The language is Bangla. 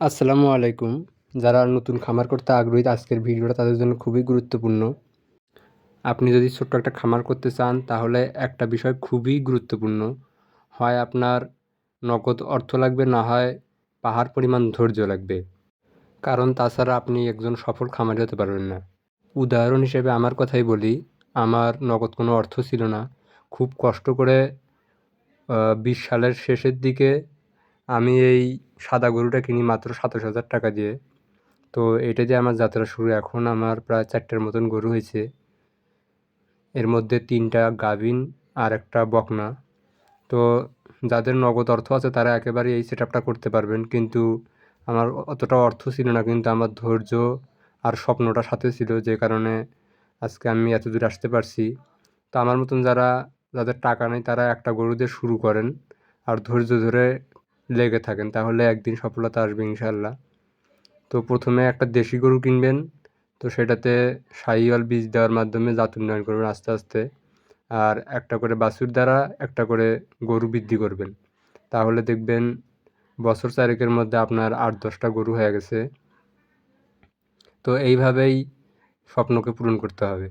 আসসালামু আলাইকুম। যারা নতুন খামার করতে আগ্রহী, আজকের ভিডিওটা তাদের জন্য খুবই গুরুত্বপূর্ণ। আপনি যদি ছোট্ট একটা খামার করতে চান, তাহলে একটা বিষয় খুবই গুরুত্বপূর্ণ। হয় আপনার নগদ অর্থ লাগবে, না হয় পাহাড় পরিমাণ ধৈর্য লাগবে। কারণ তাছাড়া আপনি একজন সফল খামারি হতে পারবেন না। উদাহরণ হিসেবে আমার কথাই বলি, আমার নগদ কোনো অর্থ ছিল না। খুব কষ্ট করে বিশ সালের শেষের দিকে আমি এই সাদা গরুটা কিনি মাত্র সাতাশ হাজার টাকা দিয়ে। তো এটা দিয়ে আমার যাত্রা শুরু, এখন আমার প্রায় চারটের মতন গরু হয়েছে। এর মধ্যে তিনটা গাভিন আর একটা বকনা। তো যাদের নগদ অর্থ আছে, তারা একেবারে এই সেট করতে পারবেন। কিন্তু আমার অতটা অর্থ ছিল না, কিন্তু আমার ধৈর্য আর স্বপ্নটা সাথে ছিল, যে কারণে আজকে আমি এত দূর আসতে পারছি। তো আমার মতন যারা, যাদের টাকা নেই, তারা একটা গরু দিয়ে শুরু করেন। আর ধৈর্য ধরে লেগে থাকেন, তাহলে একদিন সফলতা আসবে ইনশাল্লাহ তো প্রথমে একটা দেশি গরু কিনবেন, তো সেটাতে সাইওয়াল বীজ দেওয়ার মাধ্যমে জাত উন্নয়ন করবেন আস্তে আস্তে। আর একটা করে বাছুর দ্বারা একটা করে গরু বৃদ্ধি করবেন। তাহলে দেখবেন বছর চারেকের মধ্যে আপনার আট দশটা গরু হয়ে গেছে। তো এইভাবেই স্বপ্নকে পূরণ করতে হবে।